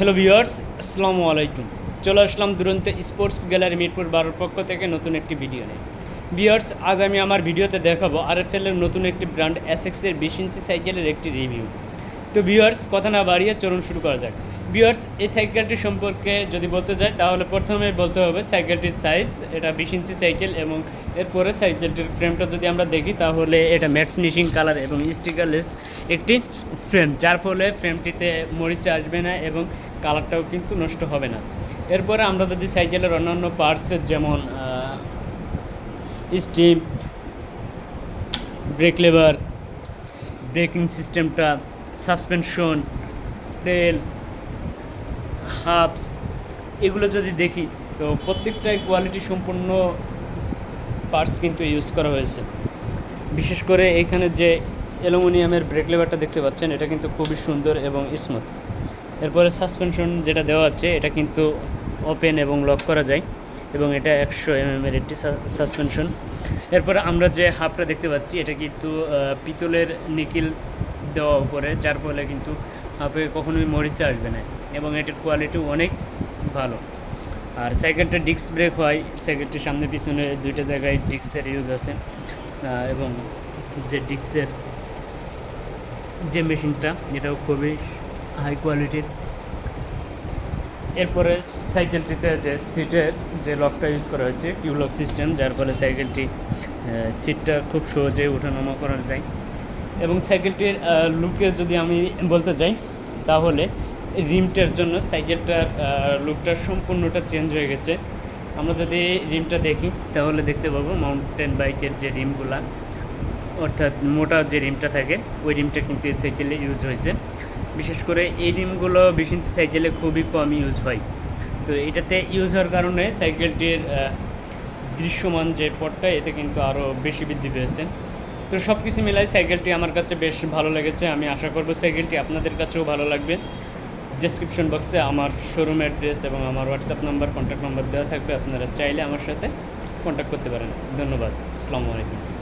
Hello viewers আসসালামু আলাইকুম চলে আসলাম দুরন্ত স্পোর্টস গ্যালারি মিরপুর বারোর পক্ষ থেকে নতুন একটি ভিডিও নিয়ে। ভিউয়ার্স আজ আমি আমার ভিডিওতে দেখাবো আর আরএফএলের নতুন একটি ব্র্যান্ড এসএক্সের বিশ ইঞ্চি সাইকেলের একটি রিভিউ তো ভিউয়ার্স কথা না বাড়িয়ে চলুন শুরু করা যাক। ভিউয়ার্স এই সাইকেলটি সম্পর্কে যদি বলতে যাই, তাহলে প্রথমে বলতে হবে সাইকেলটির সাইজ এটা বিশ ইঞ্চি সাইকেল এবং এরপরে সাইকেলটির ফ্রেমটা যদি আমরা দেখি, তাহলে এটা ম্যাট ফিনিশিং কালার এবং স্টিকারলেস একটি ফ্রেম যার ফলে ফ্রেমটিতে মরিচা আসবে না এবং কালারটাও কিন্তু নষ্ট হবে না। এরপরে আমরা যদি সাইকেলের অন্যান্য পার্টসের যেমন স্টিম ব্রেক লেভার ব্রেকিং সিস্টেমটা সাসপেনশন তেল হাবস এগুলো যদি দেখি, তো প্রত্যেকটাই কোয়ালিটি সম্পূর্ণ পার্টস কিন্তু ইউজ করা হয়েছে। বিশেষ করে এখানে যে অ্যালুমিনিয়ামের ব্রেক লেভারটা দেখতে পাচ্ছেন, এটা কিন্তু খুবই সুন্দর এবং স্মুথ এরপরে সাসপেনশন যেটা দেওয়া আছে, এটা কিন্তু ওপেন এবং লক করা যায় এবং এটা একশো এমএমের একটি সাসপেনশন এরপরে আমরা যে হাফটা দেখতে পাচ্ছি, এটা কিন্তু পিতলের নিকিল দেওয়া উপরে, যার ফলে কিন্তু হাফে কখনোই মরিচা আসবে না এবং এটির কোয়ালিটি অনেক ভালো। আর সাইকেলটা ডিস্ক ব্রেক হয় সাইকেলটির সামনে পিছনে দুইটা জায়গায় ডিস্কের ইউজ আছে এবং যে ডিস্কের যে মেশিনটা এটাও খুবই হাই কোয়ালিটির এরপরে সাইকেলটিতে যে সিটের যে লকটা ইউজ করা হয়েছে টিউলক সিস্টেম যার ফলে সাইকেলটি সিটটা খুব সহজে ওঠানামা করা যায়। এবং সাইকেলটির লুকে যদি আমি বলতে যাই, তাহলে রিমটার জন্য সাইকেলটার লুকটা সম্পূর্ণটা চেঞ্জ হয়ে গেছে। আমরা যদি রিমটা দেখি, তাহলে দেখতে পাবো মাউন্টেন বাইকের যে রিমগুলা অর্থাৎ মোটা যে রিমটা থাকে, ওই রিমটা কিন্তু এই সাইকেলে ইউজ হয়েছে। বিশেষ করে এই রিমগুলো বিশ ইঞ্চি সাইকেলে খুবই কম ইউজ হয়। তো এটাতে ইউজ হওয়ার কারণে সাইকেলটির দৃশ্যমান যে পটটা, এতে কিন্তু আরও বেশি বৃদ্ধি পেয়েছে। তো সব কিছু মিলাই সাইকেলটি আমার কাছে বেশ ভালো লেগেছে। আমি আশা করব সাইকেলটি আপনাদের কাছেও ভালো লাগবে। ডেসক্রিপশন বক্সে আমার শোরুম অ্যাড্রেস এবং আমার হোয়াটসঅ্যাপ নাম্বার কন্ট্যাক্ট নাম্বার দেওয়া থাকবে। আপনারা চাইলে আমার সাথে কন্ট্যাক্ট করতে পারেন। ধন্যবাদ। আসসালামু আলাইকুম।